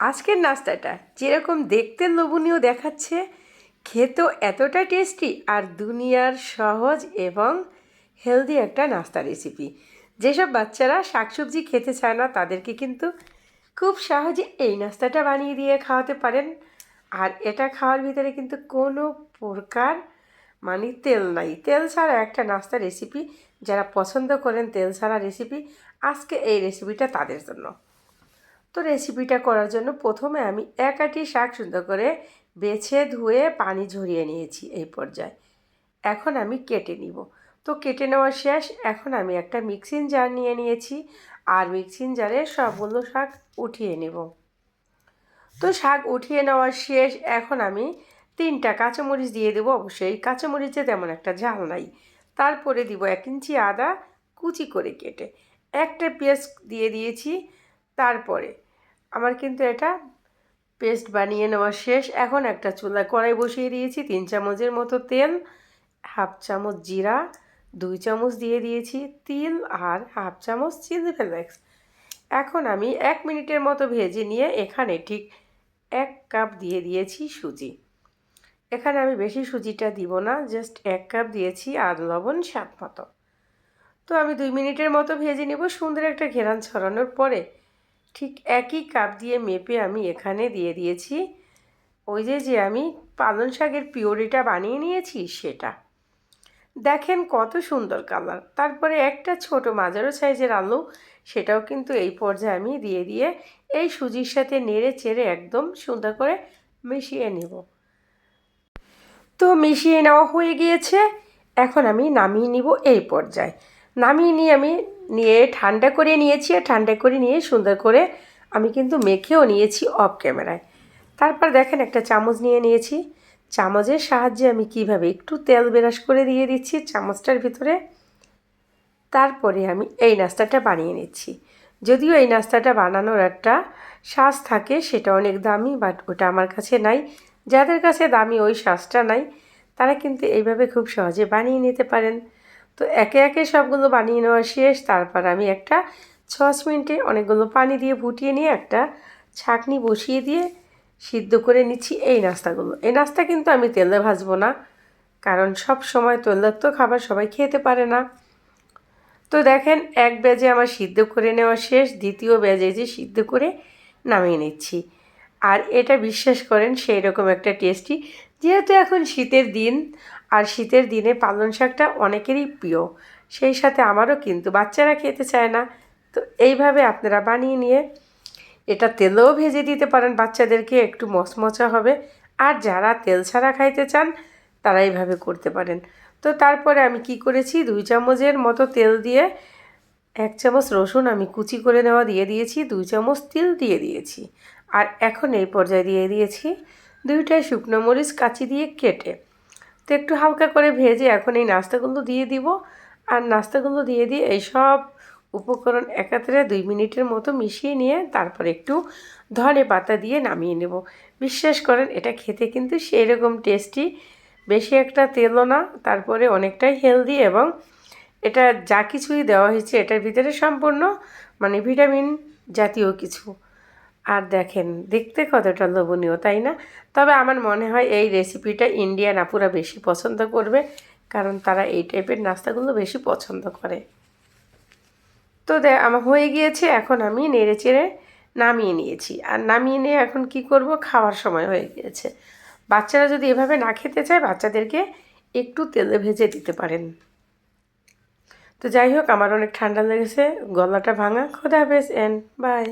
আজকের নাস্তাটা যেরকম দেখতে লোভনীয় দেখাচ্ছে, খেতেও এতটা টেস্টি আর দুনিয়ার সহজ এবং হেলদি একটা নাস্তা রেসিপি যেসব বাচ্চারা শাকসবজি খেতে চায় না, তাদেরকে কিন্তু খুব সহজে এই নাস্তাটা বানিয়ে দিয়ে খাওয়াতে পারেন। আর এটা খাওয়ার ভিতরে কিন্তু কোনো প্রকার মানে তেল নাই। তেল ছাড়া একটা নাস্তা রেসিপি যারা পছন্দ করেন তেল ছাড়া রেসিপি আজকে এই রেসিপিটা তাদের জন্য। তো রেসিপিটা করার জন্য প্রথমে আমি এক আটি শাক সুন্দর করে বেছে, ধুয়ে, পানি ঝরিয়ে নিয়েছি এই পর্যায়ে। এখন আমি কেটে নিব। তো কেটে নেওয়া শেষ। এখন আমি একটা মিক্সিং জার নিয়ে নিয়েছি আর মিক্সিং জারে সবগুলো শাক উঠিয়ে নেব। তো শাক উঠিয়ে নেওয়ার শেষ। এখন আমি তিনটা কাঁচামরিচ দিয়ে দেবো। অবশ্যই কাঁচামরিচে তেমন একটা ঝাল নাই। তারপরে দিব এক ইঞ্চি আদা কুচি করে কেটে। একটা পেঁয়াজ দিয়ে দিয়েছি। তারপরে আমার কিন্তু এটা পেস্ট বানিয়ে নেওয়া শেষ। এখন একটা চুলায় কড়াই বসিয়ে দিয়েছি, তিন চামচের মতো তেল, হাফ চামচ জিরা, দুই চামচ দিয়ে দিয়েছি তিল আর হাফ চামচ চিলি ফ্লেক্স। এখন আমি এক মিনিটের মতো ভেজে নিয়ে এখানে ঠিক এক কাপ দিয়ে দিয়েছি সুজি। এখানে আমি বেশি সুজিটা দিব না, জাস্ট এক কাপ দিয়েছি আর লবণ স্বাদ মতো। তো আমি দুই মিনিটের মতো ভেজে নেব, সুন্দর একটা ঘেরান ছড়ানোর পরে ঠিক একই কাপ দিয়ে মেপে আমি এখানে দিয়ে দিয়েছি। ওই যে যে আমি পালং শাকের পিওরিটা বানিয়ে নিয়েছি, সেটা। দেখেন কত সুন্দর কালার। তারপরে একটা ছোট মাঝারো সাইজের আলু, সেটাও কিন্তু এই পর্যায়ে আমি দিয়ে দিয়ে এই সুজির সাথে নেড়ে চেড়ে একদম সুন্দর করে মিশিয়ে নেব। তো মিশিয়ে নেওয়া হয়ে গিয়েছে। এখন আমি নামিয়ে নিব এই পর্যায়ে। নামিয়ে নিয়ে আমি নিয়ে ঠান্ডা করে নিয়েছি আর ঠান্ডা করে নিয়ে সুন্দর করে আমি কিন্তু মেখেও নিয়েছি অফ ক্যামেরায় তারপর দেখেন একটা চামচ নিয়ে নিয়েছি। চামচের সাহায্যে আমি কীভাবে একটু তেল বেরাস করে দিয়ে দিচ্ছি চামচটার ভিতরে। তারপরে আমি এই নাস্তাটা বানিয়ে নিচ্ছি। যদিও এই নাস্তাটা বানানোর একটা শ্বাস থাকে, সেটা অনেক দামি বাট ওটা আমার কাছে নাই। যাদের কাছে দামি ওই শ্বাসটা নাই, তারা কিন্তু এইভাবে খুব সহজে বানিয়ে নিতে পারেন। তো একে একে সবগুলো বানিয়ে নেওয়া শেষ। তারপর আমি একটা ছশ মিনিটে অনেকগুলো পানি দিয়ে ফুটিয়ে নিয়ে একটা ছাকনি বসিয়ে দিয়ে সিদ্ধ করে নিচ্ছি এই নাস্তাগুলো। এই নাস্তা কিন্তু আমি তেলে ভাজবো না, কারণ সব সময় তৈলাক্ত খাবার সবাই খেতে পারে না। তো দেখেন, এক ব্যাজে আমার সিদ্ধ করে নেওয়া শেষ, দ্বিতীয় ব্যাজে যে সিদ্ধ করে নামিয়ে নিচ্ছি। আর এটা বিশ্বাস করেন সেই রকম একটা টেস্টি। যেহেতু এখন শীতের দিন আর শীতের দিনে পালং শাকটা অনেকেরই প্রিয়। সেই সাথে আমারও কিন্তু বাচ্চারা খেতে চায় না। তো এইভাবে আপনারা বানিয়ে নিয়ে এটা তেলেও ভেজে দিতে পারেন বাচ্চাদেরকে, একটু মচমচা হবে। আর যারা তেল ছাড়া খাইতে চান, তারা এইভাবে করতে পারেন। তো তারপরে আমি কি করেছি, দুই চামচের মতো তেল দিয়ে এক চামচ রসুন আমি কুচি করে নেওয়া দিয়ে দিয়েছি, দুই চামচ তিল দিয়ে দিয়েছি। আর এখন এই পর্যায়ে দিয়ে দিয়েছি দুইটাই শুকনো মরিচ কাচি দিয়ে কেটে তো একটু হালকা করে ভেজে এখন এই নাস্তাগুলো দিয়ে দিব। আর নাস্তাগুলো দিয়ে দিয়ে এই সব উপকরণ একাত্রে দুই মিনিটের মতো মিশিয়ে নিয়ে তারপর একটু ধনে পাতা দিয়ে নামিয়ে নেব। বিশ্বাস করেন, এটা খেতে কিন্তু সেই রকম টেস্টি। বেশি একটা তেলও না, তারপরে অনেকটাই হেলদি এবং এটা যা কিছুই দেওয়া হয়েছে এটার ভিতরে সম্পূর্ণ মানে ভিটামিন জাতীয় কিছু। আর দেখেন, দেখতে কতটা লোভনীয়, তাই না? তবে আমার মনে হয় এই রেসিপিটা ইন্ডিয়ান আপুরা বেশি পছন্দ করবে, কারণ তারা এই টাইপের নাস্তাগুলো বেশি পছন্দ করে। তো দে আমার হয়ে গিয়েছে, এখন আমি নেড়ে চেড়ে নামিয়ে নিয়েছি। আর নামিয়ে নিয়ে এখন কি করব? খাওয়ার সময় হয়ে গিয়েছে। বাচ্চারা যদি এভাবে না খেতে চায়, বাচ্চাদেরকে একটু তেলে ভেজে দিতে পারেন। তো যাই হোক, আমার অনেক ঠান্ডা লেগেছে, গলাটা ভাঙা। খোদা হাফেজ এন বাই